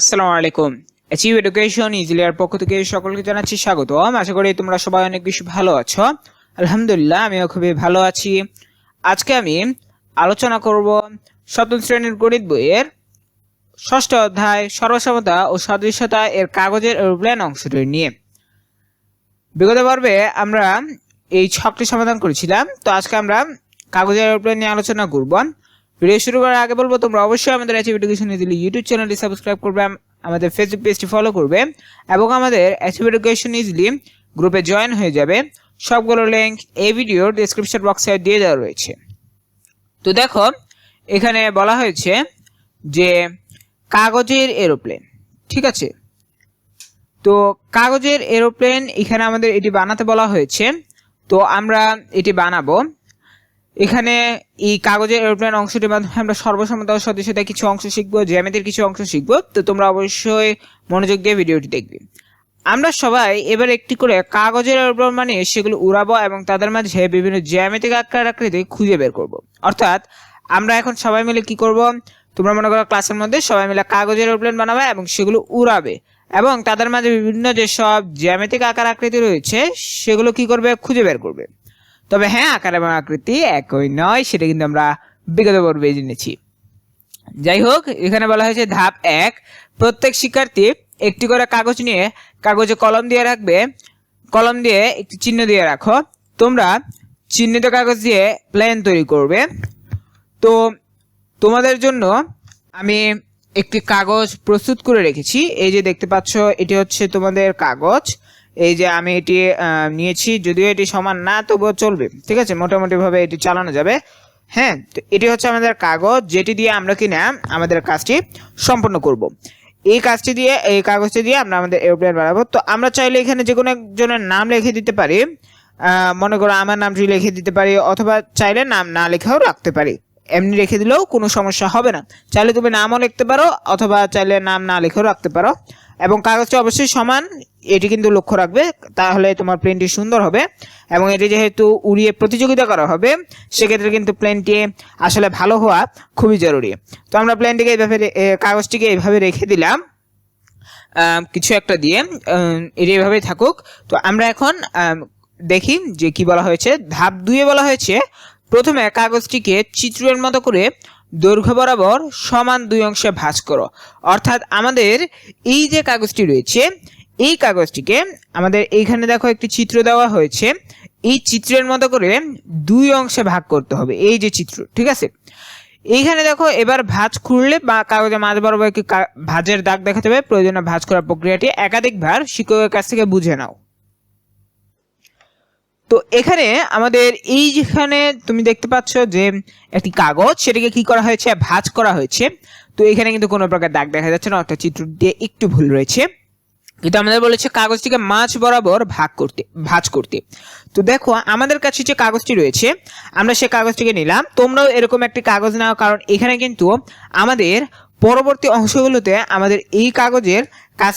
আসসালামু আলাইকুম। Achieve education ইজিলিয়ার পক্ষ থেকে সকলকে জানাচ্ছি স্বাগত আশা করি তোমরা সবাই অনেক বেশি ভালো আছো। আলহামদুলিল্লাহ, আমিও খুবই ভালো আছি। আজকে আমি আলোচনা করব সপ্তম শ্রেণির গণিত বইয়ের ষষ্ঠ অধ্যায়, সর্বসমতা ও সদৃশ্যতা এর কাগজের এরোপ্লেন অংশটি নিয়ে। বিগত পর্বে আমরা এই ছকটি সমাধান করেছিলাম। তো আজকে আমরা কাগজের এরোপ্লেন নিয়ে আলোচনা করব। ভিডিও শুরু করার আগে বলব, তোমরা অবশ্যই আমাদের অ্যাচিভ এডুকেশন দিলে ইউটিউব চ্যানেলটি সাবস্ক্রাইব করবে আমাদের ফেসবুক পেজটি ফলো করবে এবং আমাদের অ্যাচিভ এডুকেশন ইজলি গ্রুপে জয়েন হয়ে যাবে। সবগুলো লিঙ্ক এই ভিডিওর ডিসক্রিপশন বক্সে দিয়ে দেওয়া রয়েছে। তো দেখো, এখানে বলা হয়েছে যে কাগজের এরোপ্লেন ঠিক আছে? তো কাগজের এরোপ্লেন এখানে আমাদের এটি বানাতে বলা হয়েছে। তো আমরা এটি বানাবো। এখানে এই কাগজের এরোপ্লেন অংশটির মাধ্যমে আমরা সর্বসম্মত সদস্যতা কিছু অংশ শিখব, জ্যামিতির কিছু অংশ শিখব, তো তোমরা অবশ্যই মনোযোগ দিয়ে ভিডিওটি দেখবে। আমরা সবাই এবার একটি করে কাগজের এরোপ্লেন বানিয়ে সেগুলো উড়াবো এবং তাদের মাঝে বিভিন্ন জ্যামিতিক আকার আকৃতি খুঁজে বের করব। অর্থাৎ আমরা এখন সবাই মিলে কি করব? তোমরা মনে করো ক্লাসের মধ্যে সবাই মিলে কাগজের এরোপ্লেন বানাবে এবং সেগুলো উড়াবে। এবং তাদের মাঝে বিভিন্ন যেসব জ্যামিতিক আকার আকৃতি রয়েছে, সেগুলো কি করবে? খুঁজে বের করবে। তবে হ্যাঁ আকার এবং আকৃতি একই নয়, সেটা কিন্তু আমরা বিগত পর্বে জেনেছি যাই হোক, এখানে বলা হয়েছে ধাপ এক, প্রত্যেক শিক্ষার্থী একটি করে কাগজ নিয়ে কাগজে কলম দিয়ে রাখবে। কলম দিয়ে একটি চিহ্ন দিয়ে রাখো। তোমরা চিহ্নিত কাগজ দিয়ে প্ল্যান তৈরি করবে। তো তোমাদের জন্য আমি একটি কাগজ প্রস্তুত করে রেখেছি। এই যে দেখতে পাচ্ছ, এটি হচ্ছে তোমাদের কাগজ। এই যে আমি এটি নিয়েছি, যদিও এটি সমান না, তবুও চলবে, ঠিক আছে? মোটামুটিভাবে এটি চালানো যাবে। হ্যাঁ তো এটি হচ্ছে আমাদের কাগজ, যেটি দিয়ে আমরা কিনা আমাদের কাজটি সম্পন্ন করব। এই কাজটি দিয়ে, এই কাগজটি দিয়ে আমরা আমাদের এরোপ্লেন বাড়াবো তো আমরা চাইলে এখানে যে কোনো একজনের নাম লিখে দিতে পারি মনে করো আমার নামটি লিখে দিতে পারি, অথবা চাইলে নাম না লেখাও রাখতে পারি। এমনি রেখে দিলেও কোনো সমস্যা হবে না। চাইলে তুমি নামও লিখতে পারো, অথবা চাইলে নাম না লিখেও রাখতে পারো। এবং কাগজটি অবশ্যই সমান, এটি কিন্তু লক্ষ্য রাখবে, তাহলে তোমার প্লেনটি সুন্দর হবে এবং এটি যেহেতু উড়িয়ে প্রতিযোগিতা করা হবে, সেক্ষেত্রে কিন্তু প্লেনটি আসলে ভালো হওয়া খুবই জরুরি। তো আমরা প্লেনটিকে এইভাবে কাগজটিকে এইভাবে রেখে দিলাম। কিছু একটা দিয়ে এটি এভাবেই থাকুক। তো আমরা এখন দেখি যে কি বলা হয়েছে। ধাপ দুয়ে বলা হয়েছে, প্রথমে কাগজটিকে চিত্রের মতো করে দৈর্ঘ্য বরাবর সমান দুই অংশে ভাঁজ করো। অর্থাৎ আমাদের এই যে কাগজটি রয়েছে, এই কাগজটিকে আমাদের এইখানে দেখো একটি চিত্র দেওয়া হয়েছে। এই চিত্রের মতো করে দুই অংশে ভাগ করতে হবে, এই যে চিত্র, ঠিক আছে? এইখানে দেখো এবার ভাঁজ খুললে বা কাগজে মাঝ বরাবর একটি ভাঁজের দাগ দেখাতে হবে। প্রয়োজনে ভাঁজ করার প্রক্রিয়াটি একাধিকবার শিক্ষকের কাছ থেকে বুঝে নাও। তো এখানে আমাদের এই যেখানে তুমি দেখতে পাচ্ছ যে একটি কাগজ, সেটাকে কি করা হয়েছে? ভাঁজ করা হয়েছে। তো এখানে কিন্তু কোনো প্রকার দাগ দেখা যাচ্ছে না, অর্থাৎ চিত্র দিয়ে একটু ভুল রয়েছে। কিন্তু আমাদের বলেছে কাগজটিকে মাছ বরাবর ভাগ করতে, ভাঁজ করতে। তো দেখো, আমাদের কাছে যে কাগজটি রয়েছে, আমরা সে কাগজটিকে নিলাম। তোমরাও এরকম একটি কাগজ নাও, কারণ এখানে কিন্তু আমাদের পরবর্তী অংশগুলোতে আমাদের এই কাগজের কাজ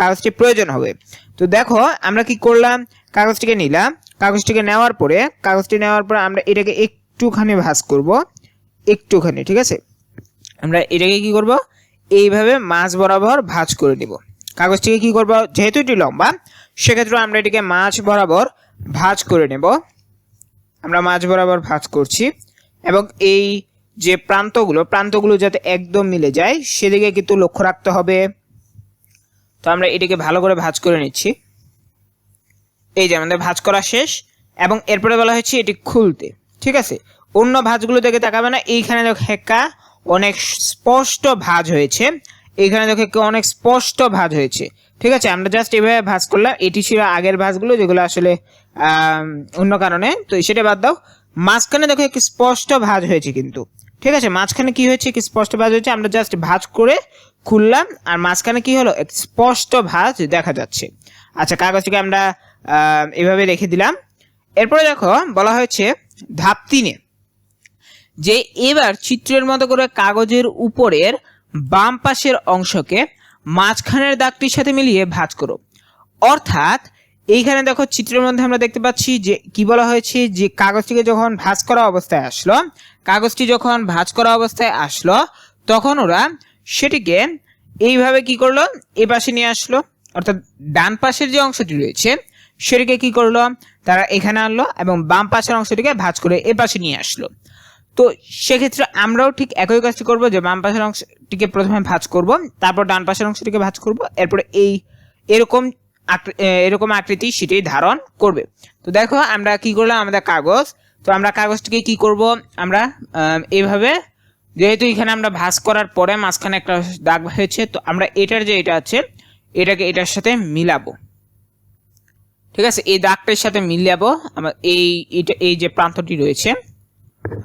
কাগজটি প্রয়োজন হবে। তো দেখো, আমরা কি করলাম? কাগজটিকে নিলাম। কাগজটিকে নেওয়ার পরে, কাগজটি নেওয়ার পরে আমরা এটাকে একটুখানি ভাঁজ করব। একটুখানি, ঠিক আছে? আমরা এটাকে কি করব? এইভাবে মাছ বরাবর ভাঁজ করে নিব। কাগজটিকে কি করব? যেহেতু এটি লম্বা সেক্ষেত্রে আমরা এটিকে মাছ বরাবর ভাঁজ করে নেব। আমরা মাছ বরাবর ভাঁজ করছি এবং এই যে প্রান্তগুলো প্রান্তগুলো যাতে একদম মিলে যায়, সেদিকে কিন্তু লক্ষ্য রাখতে হবে। তো আমরা এটিকে ভালো করে ভাঁজ করে নিচ্ছি। এই যে আমাদের ভাঁজ করা শেষ, এবং এরপরে বলা হয়েছে এটি খুলতে। ঠিক আছে? অন্য ভাঁজগুলো দেখে তাকাবে না। এইখানে দেখো হেক্কা অনেক স্পষ্ট ভাঁজ হয়েছে। এইখানে দেখো হেক্কা অনেক স্পষ্ট ভাঁজ হয়েছে। ঠিক আছে? আমরা জাস্ট এভাবে ভাঁজ করলাম। এটি ছিল আগের ভাঁজগুলো, যেগুলো আসলে অন্য কারণে। তো সেটা বাদ দাও। মাঝখানে দেখো একটি স্পষ্ট ভাঁজ হয়েছে কিন্তু। ঠিক আছে? মাঝখানে কি হয়েছে? কি স্পষ্ট ভাঁজ হয়েছে। আমরা জাস্ট ভাঁজ করে খুললাম। আর মাঝখানে কি হলো? এক স্পষ্ট ভাঁজ দেখা যাচ্ছে। আচ্ছা কাগজটিকে আমরা এভাবে রেখে দিলাম। এরপরে দেখো, বলা হয়েছে ধাপ তিনে, যে এবার চিত্রের মতো করে কাগজের উপরের বাম পাশের অংশকে মাঝখানের দাগটির সাথে মিলিয়ে ভাঁজ করো। অর্থাৎ, এইখানে দেখো চিত্রের মধ্যে আমরা দেখতে পাচ্ছি যে, কি বলা হয়েছে? যে কাগজটিকে যখন ভাঁজ করা অবস্থায় আসলো, কাগজটি যখন ভাঁজ করা অবস্থায় আসলো, তখন ওরা সেটিকে এইভাবে কি করল? এ পাশে নিয়ে আসলো। অর্থাৎ ডান পাশের যে অংশটি রয়েছে সেটিকে কি করল? তারা এখানে আনলো এবং বাম পাশের অংশটিকে ভাঁজ করে এ পাশে নিয়ে আসলো। তো সেক্ষেত্রে আমরাও ঠিক একই কাজটি করব যে বাম পাশের অংশটিকে প্রথমে ভাঁজ করব তারপর ডান পাশের অংশটিকে ভাঁজ করব এরপরে এই এরকম এরকম আকৃতি সেটি ধারণ করবে। তো দেখো আমরা কি করলাম আমাদের কাগজ। তো আমরা কাগজটিকে কি করব? আমরা আম, এইভাবে যেহেতু এখানে আমরা ভাঁজ করার পরে মাঝখানে একটা দাগ হয়েছে তো আমরা এটার যে এটা আছে এটাকে এটার সাথে মিলাবো। ঠিক আছে? এই দাগটার সাথে মিলাবো। আমার এই, এটা, এই যে প্রান্তটি রয়েছে,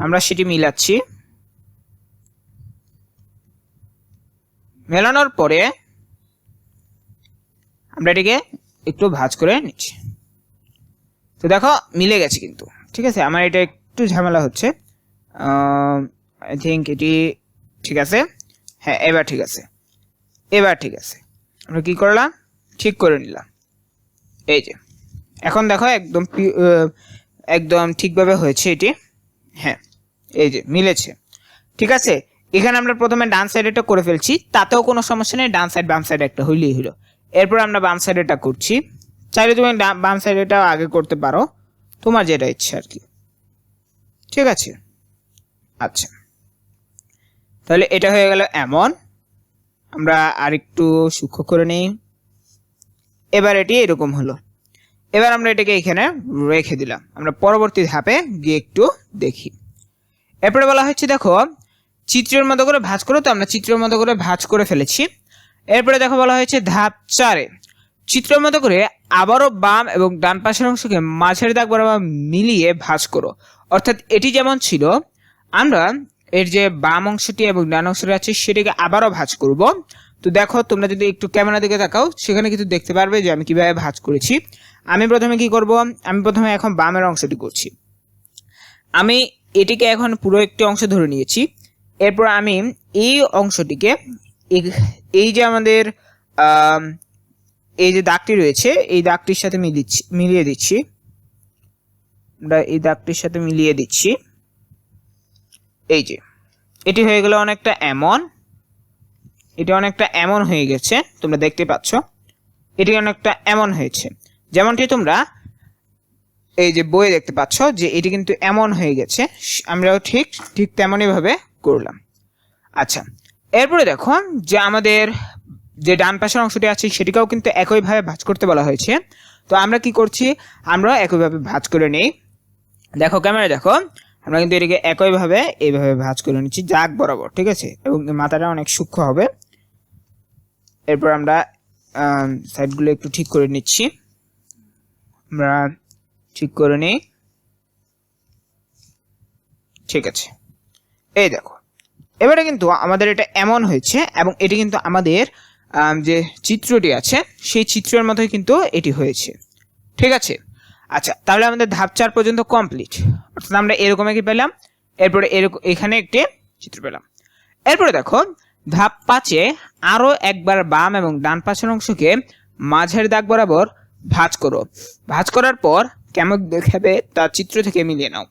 আমরা সেটি মিলাচ্ছি। মেলানোর পরে আমরা এটিকে একটু ভাঁজ করে নিচ্ছি। তো দেখো, মিলে গেছে কিন্তু। ঠিক আছে? আমার এটা একটু ঝামেলা হচ্ছে। আই থিঙ্ক এটি ঠিক আছে? হ্যাঁ এবার ঠিক আছে। এবার ঠিক আছে। আমরা কি করলাম? ঠিক করে নিলাম। এই যে। এখন দেখো একদম একদম ঠিকভাবে হয়েছে এটি। হ্যাঁ এই যে মিলেছে। ঠিক আছে? এখানে আমরা প্রথমে ডান সাইড সাইডেটা করে ফেলছি। তাতেও কোনো সমস্যা নেই, ডান সাইড বাম সাইড একটা হইলেই হলো। এরপর আমরা বাম সাইড এটা করছি। চাইলে তুমি বাম সাইডেটাও আগে করতে পারো। তোমার যেটা ইচ্ছা আর কি। ঠিক আছে? আচ্ছা। তাহলে এটা হয়ে গেল এমন। আমরা আরেকটু সূক্ষ্ম করে নিই। এবার এটি এরকম হলো। এবার আমরা এটাকে এখানে রেখে দিলাম। আমরা পরবর্তী ধাপে গিয়ে একটু দেখি। এরপরে বলা হচ্ছে, দেখো, চিত্রের মতো করে ভাঁজ করো তো, আমরা চিত্রের মতো করে ভাঁজ করে ফেলেছি। এরপরে দেখো বলা হয়েছে, ধাপ চারে, চিত্রের মতো করে আবারও বাম এবং ডান পাশের অংশকে মাঝের দাগ বরাবর মিলিয়ে ভাঁজ করো। অর্থাৎ এটি যেমন ছিল, আমরা এর যে বাম অংশটি এবং ডান অংশটি আছে, সেটিকে আবারও ভাঁজ করব। তো দেখো, তোমরা যদি একটু ক্যামেরা দিকে তাকাও, সেখানে কিন্তু দেখতে পারবে যে আমি কীভাবে ভাজ করেছি। আমি প্রথমে কি করব? আমি প্রথমে এখন বামের অংশটি করছি। আমি এটিকে এখন পুরো একটি অংশ ধরে নিয়েছি। এরপর আমি এই অংশটিকে, এই- যে আমাদের এই যে দাগটি রয়েছে, এই দাগটির সাথে মিলিয়েছি মিলিয়ে দিচ্ছি। আমরা এই দাগটির সাথে মিলিয়ে দিচ্ছি। এই যে, এটি হয়ে গেল অনেকটা এমন। এটি অনেকটা এমন হয়ে গেছে, তোমরা দেখতে পাচ্ছ। এটি অনেকটা এমন হয়েছে। যেমনটি তোমরা এই যে বইয়ে দেখতে পাচ্ছ যে এটি কিন্তু এমন হয়ে গেছে, আমরাও ঠিক ঠিক তেমনই ভাবে করলাম। আচ্ছা এরপরে দেখো যে আমাদের যে ডান পাশের অংশটি আছে সেটিকেও কিন্তু একইভাবে ভাঁজ করতে বলা হয়েছে। তো আমরা কি করছি? আমরা একইভাবে ভাঁজ করে নেই। দেখো ক্যামেরা দেখো, আমরা কিন্তু এটিকে একইভাবে, এইভাবে ভাঁজ করে নিচ্ছি জাগ বরাবর, ঠিক আছে? এবং মাথাটা অনেক সূক্ষ্ম হবে। এরপর আমরা সাইডগুলো একটু ঠিক করে নিচ্ছি। আমরা ঠিক করে নিই। ঠিক আছে। এই দেখো, এবারে কিন্তু আমাদের এটা এমন হয়েছে এবং এটি কিন্তু আমাদের যে চিত্রটি আছে, সেই চিত্রের মতোই কিন্তু এটি হয়েছে। ঠিক আছে? আচ্ছা তাহলে আমাদের ধাপ চার পর্যন্ত কমপ্লিট। অর্থাৎ আমরা এরকম কি পেলাম, এরপরে এরকম এখানে একটি চিত্র পেলাম। এরপরে দেখো ধাপ পাঁচে আরও একবার বাম এবং ডান পাশের অংশকে মাঝের দাগ বরাবর ভাঁজ করো। ভাঁজ করার পর কেমন দেখাবে তা চিত্র থেকে মিলিয়ে নাও।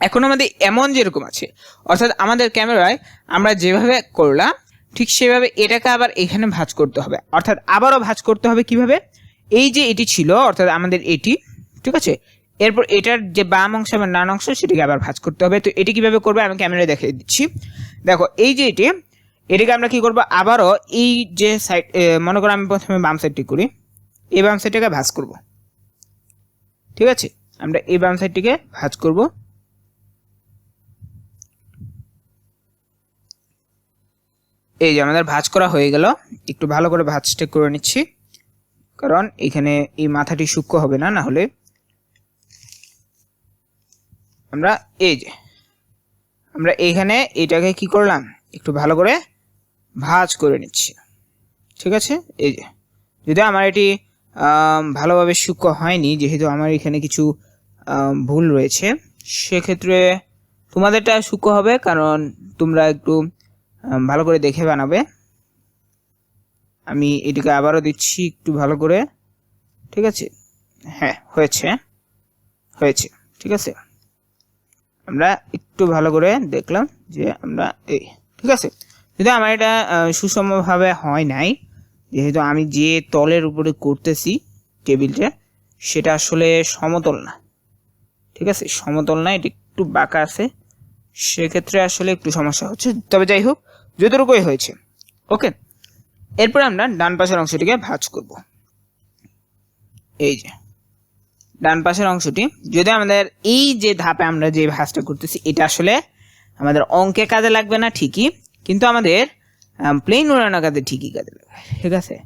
এখন আমাদের এমন যেরকম আছে, অর্থাৎ আমাদের ক্যামেরায় আমরা যেভাবে করলাম, ঠিক সেভাবে এটাকে আবার এখানে ভাঁজ করতে হবে। অর্থাৎ আবারও ভাঁজ করতে হবে কীভাবে? এই যে এটি ছিল, অর্থাৎ আমাদের এটি, ঠিক আছে? এরপর এটার যে বাম অংশ এবং ডান অংশ, সেটিকে আবার ভাঁজ করতে হবে। তো এটি কীভাবে করবে আমি ক্যামেরায় দেখিয়ে দিচ্ছি। দেখো, এই যে এটি এটিকে আমরা কি করব? আবারও এই যে সাইড মনে করো আমি প্রথমে বাম সাইডটি করি। এই বাম সাইডটাকে ভাঁজ করব। ঠিক আছে? আমরা এই বাম সাইডটিকে ভাঁজ করব। এই যে আমাদের ভাঁজ করা হয়ে গেল। একটু ভালো করে ভাঁজটা করে নিচ্ছি। কারণ এখানে এই মাথাটি সূক্ষ্ম হবে না না হলে আমরা এই যে, আমরা এইখানে এটাকে কি করলাম? একটু ভালো করে ভাঁজ করে নিচ্ছি। ঠিক আছে? এই যে যদি আমার এটি ভালোভাবে সূক্ষ্ম হয়নি, যেহেতু আমার এখানে কিছু ভুল রয়েছে, সেক্ষেত্রে তোমাদেরটা সূক্ষ্ম হবে, কারণ তোমরা একটু ভালো করে দেখে বানাবে। আমি এটিকে আবারও দিচ্ছি একটু ভালো করে। ঠিক আছে? হ্যাঁ হয়েছে। হয়েছে। ঠিক আছে? আমরা একটু ভালো করে দেখলাম যে আমরা, এই, ঠিক আছে? কিন্তু আমার এটা সুষমভাবে হয় নাই, যেহেতু আমি যে তলের উপরে করতেছি টেবিলটা, সেটা আসলে সমতল না। ঠিক আছে? সমতল না, এটা একটু বাঁকা আছে। সেক্ষেত্রে আসলে একটু সমস্যা হচ্ছে। তবে যাই হোক, যতটুকুই হয়েছে। ওকে? এরপর আমরা ডান পাশের অংশটিকে ভাঁজ করব। এই যে, ডান পাশের অংশটি, যদি আমাদের এই যে ধাপে আমরা যে ভাঁজটা করতেছি, এটা আসলে আমাদের অঙ্কে কাজে লাগবে না, ঠিকই। কিন্তু আমাদের প্লেন উড়ানোর কাজে ঠিকই কাজে লাগবে ঠিক আছে?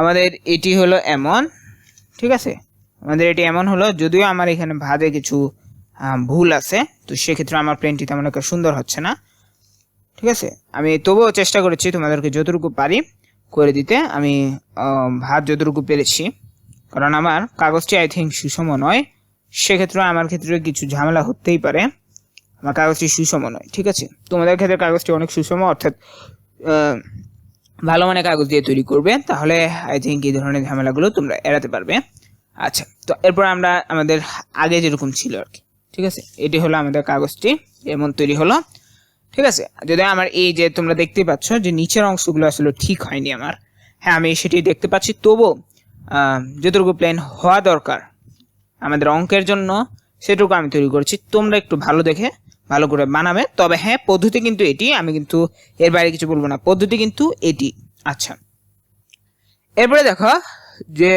আমাদের এটি হলো এমন, ঠিক আছে? আমাদের এটি এমন হলো, যদিও আমার এখানে ভাজে কিছু ভুল আছে, তো সেক্ষেত্রে আমার প্লেনটি তেমন একটা সুন্দর হচ্ছে না, ঠিক আছে? আমি তবুও চেষ্টা করেছি তোমাদেরকে যতটুকু পারি করে দিতে, আমি ভাত যতটুকু পেরেছি, কারণ আমার কাগজটি আই থিঙ্ক সুষম নয়, সেক্ষেত্রে আমার ক্ষেত্রে কিছু ঝামেলা হতেই পারে। আমার কাগজটি সুষম নয়, ঠিক আছে? তোমাদের ক্ষেত্রে কাগজটি অনেক সুষম, অর্থাৎ ভালো মানের কাগজ দিয়ে তৈরি করবে, তাহলে আই থিঙ্ক এই ধরনের ঝামেলাগুলো তোমরা এড়াতে পারবে। আচ্ছা তো এরপর আমরা আমাদের আগে যেরকম ছিল আর কি, ঠিক আছে? এটি হলো আমাদের কাগজটি, এমন তৈরি হলো, ঠিক আছে? যদি আমার এই যে তোমরা দেখতে পাচ্ছ যে নিচের অংশগুলো আসলে ঠিক হয়নি আমার হ্যাঁ আমি সেটি দেখতে পাচ্ছি, তবু যতটুকু প্লেন হওয়া দরকার আমাদের অঙ্কের জন্য সেটুকু আমি তৈরি করেছি। তোমরা একটু ভালো দেখে, ভালো করে বানাবে। তবে হ্যাঁ পদ্ধতি কিন্তু এটি, আমি কিন্তু এর বাইরে কিছু বলব না। পদ্ধতি কিন্তু এটি। আচ্ছা। এরপরে দেখো যে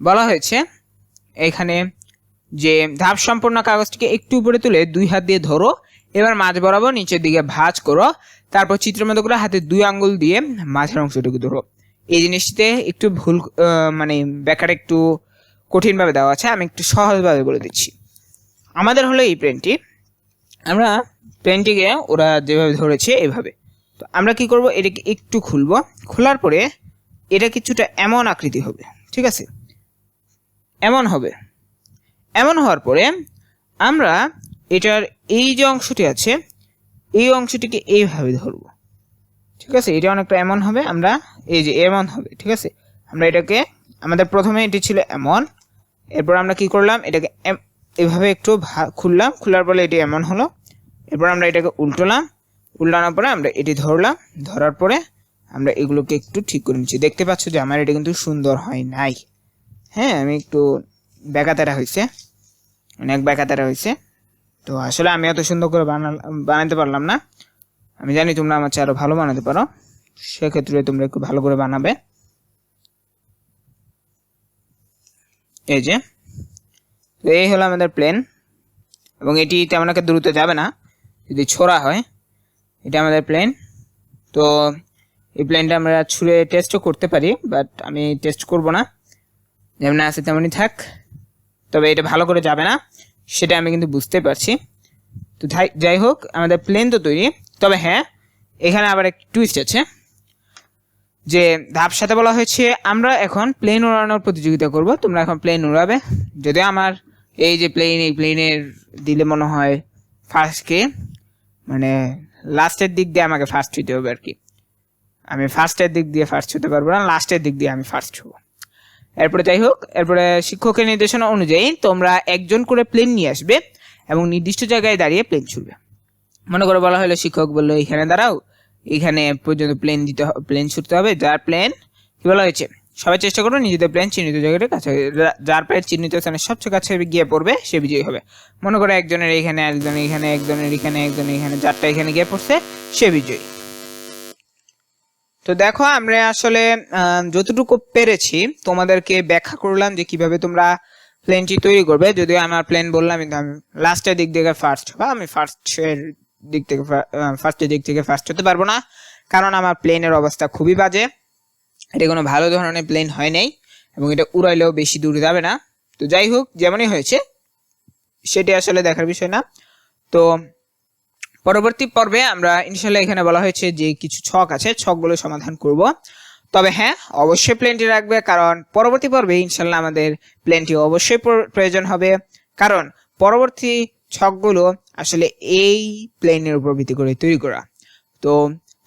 বলা হয়েছে, এখানে যে ধাপ সম্পূর্ণ কাগজটিকে একটু উপরে তুলে দুই হাত দিয়ে ধরো। এবার মাঝ বরাবর নিচের দিকে ভাঁজ করো। তারপর চিত্রের মতো করে হাতে দুই আঙ্গুল দিয়ে মাঝের অংশটুকু ধরো। এই জিনিসটিতে একটু ভুল মানে ব্যাখ্যাটা একটু কঠিনভাবে দেওয়া আছে, আমি একটু সহজভাবে বলে দিচ্ছি। আমাদের হলো এই পেনটি আমরা পেনটিকে ওরা যেভাবে ধরেছে, এভাবে। তো আমরা কি করব? এটাকে একটু খুলবো। খোলার পরে এটা কিছুটা এমন আকৃতি হবে, ঠিক আছে? এমন হবে। এমন হওয়ার পরে আমরা এটার এই যে অংশটি আছে, এই অংশটিকে এইভাবে ধরবো। ঠিক আছে? এটা অনেকটা এমন হবে, আমরা এই যে এমন হবে, ঠিক আছে? আমরা এটাকে, আমাদের প্রথমে এটি ছিল এমন। এরপর আমরা কি করলাম? এটাকে এভাবে একটু খুললাম। খোলার পরে এটি এমন হলো। এরপর আমরা এটাকে উল্টোলাম। উল্টানোর পরে আমরা এটি ধরলাম। ধরার পরে আমরা এগুলোকে একটু ঠিক করে নিচ্ছি। দেখতে পাচ্ছ যে আমার এটা কিন্তু সুন্দর হয় নাই। হ্যাঁ আমি একটু ব্যাকাতারা হয়েছে অনেক ব্যাকাতারা হয়েছে তো আসলে আমি এত সুন্দর করে বানাল বানাতে পারলাম না। আমি জানি তোমরা আমার চেয়ে আরও ভালো বানাতে পারো। সেক্ষেত্রে তোমরা একটু ভালো করে বানাবে। এই যে তো এই হলো আমাদের প্লেন এবং এটি তেমন একটা দ্রুত যাবে না, যদি ছোড়া হয়, এটা আমাদের প্লেন তো এই প্লেনটা আমরা ছুঁড়ে টেস্টও করতে পারি বাট আমি টেস্ট করব না, যেমন আছে তেমনই থাক, তবে এটা ভালো করে যাবে না, সেটা আমি কিন্তু বুঝতে পারছি। তো যাই- হোক, আমাদের প্লেন তো তৈরি, তবে হ্যাঁ এখানে আবার একটা টুইস্ট আছে। যে ধাপ সাথে বলা হয়েছে, আমরা এখন প্লেন উড়ানোর প্রতিযোগিতা করব। তোমরা এখন প্লেন উড়াবে। যদিও আমার এই যে প্লেন এই প্লেনের দিলে মনে হয় ফার্স্টকে মানে লাস্টের দিক দিয়ে আমাকে ফার্স্ট হইতে হবে আর কি আমি ফার্স্টের দিক দিয়ে ফার্স্ট হতে পারব না লাস্টের দিক দিয়ে আমি ফার্স্ট হব। এরপরে যাই হোক, এরপরে শিক্ষকের নির্দেশনা অনুযায়ী তোমরা একজন করে প্লেন নিয়ে আসবে এবং নির্দিষ্ট জায়গায় দাঁড়িয়ে প্লেন ছুড়বে। মনে করে বলা হলো, শিক্ষক বলল এখানে দাঁড়াও। এখানে পর্যন্ত প্লেন দিতে হবে প্লেন ছুটতে হবে। যার প্লেন কি বলা হয়েছে? সবাই চেষ্টা করো নিজেদের প্লেন চিহ্নিত জায়গাটা কাছে যার প্লেন চিহ্নিত স্থানে সবচেয়ে কাছে গিয়ে পড়বে, সে বিজয়ী হবে। মনে করো একজনের এখানে একজনের এখানে একজনের এখানে একজনের এখানে, যারটা এখানে গিয়ে পড়ছে, সে বিজয়ী। তো দেখো, আমরা আসলে যতটুকু পেরেছি, তোমাদেরকে ব্যাখ্যা করলাম যে কীভাবে তোমরা প্লেনটি তৈরি করবে। যদিও আমার প্লেন বললাম কিন্তু আমি লাস্টের দিক থেকে ফার্স্ট হবা আমি ফার্স্টের দিক থেকে ফার্স্টের দিক থেকে ফার্স্ট হতে পারব না। কারণ আমার প্লেনের অবস্থা খুবই বাজে। এটা কোনো ভালো ধরনের প্লেন হয় নাই এবং এটা উড়াইলেও বেশি দূরে যাবে না। তো যাই হোক, যেমনই হয়েছে সেটি আসলে দেখার বিষয় না। তো পরবর্তী পর্বে আমরা ইনশাল্লাহ এখানে বলা হয়েছে যে কিছু ছক আছে, ছকগুলো সমাধান করব। তবে হ্যাঁ অবশ্যই প্লেনটি রাখবে, কারণ পরবর্তী পর্বে ইনশাল্লাহ আমাদের প্লেনটি অবশ্যই প্রয়োজন হবে। কারণ পরবর্তী ছকগুলো আসলে এই প্লেনের উপর ভিত্তি করে তৈরি করা। তো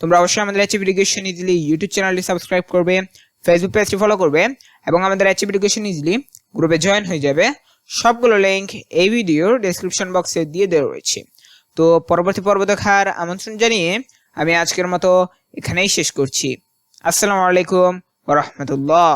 তোমরা অবশ্যই আমাদের এইচএব এডুকেশন ইজিলি ইউটিউব চ্যানেলটি সাবস্ক্রাইব করবে ফেসবুক পেজটি ফলো করবে এবং আমাদের এইচএব এডুকেশন ইজিলি গ্রুপে জয়েন হয়ে যাবে। সবগুলো লিঙ্ক এই ভিডিওর ডেসক্রিপশন বক্সে দিয়ে দেওয়া রয়েছে। তো পরবর্তী পর্ব দেখার আমন্ত্রণ জানিয়ে আমি আজকের মতো এখানেই শেষ করছি। আসসালামু আলাইকুম ওরহমতুল্লাহ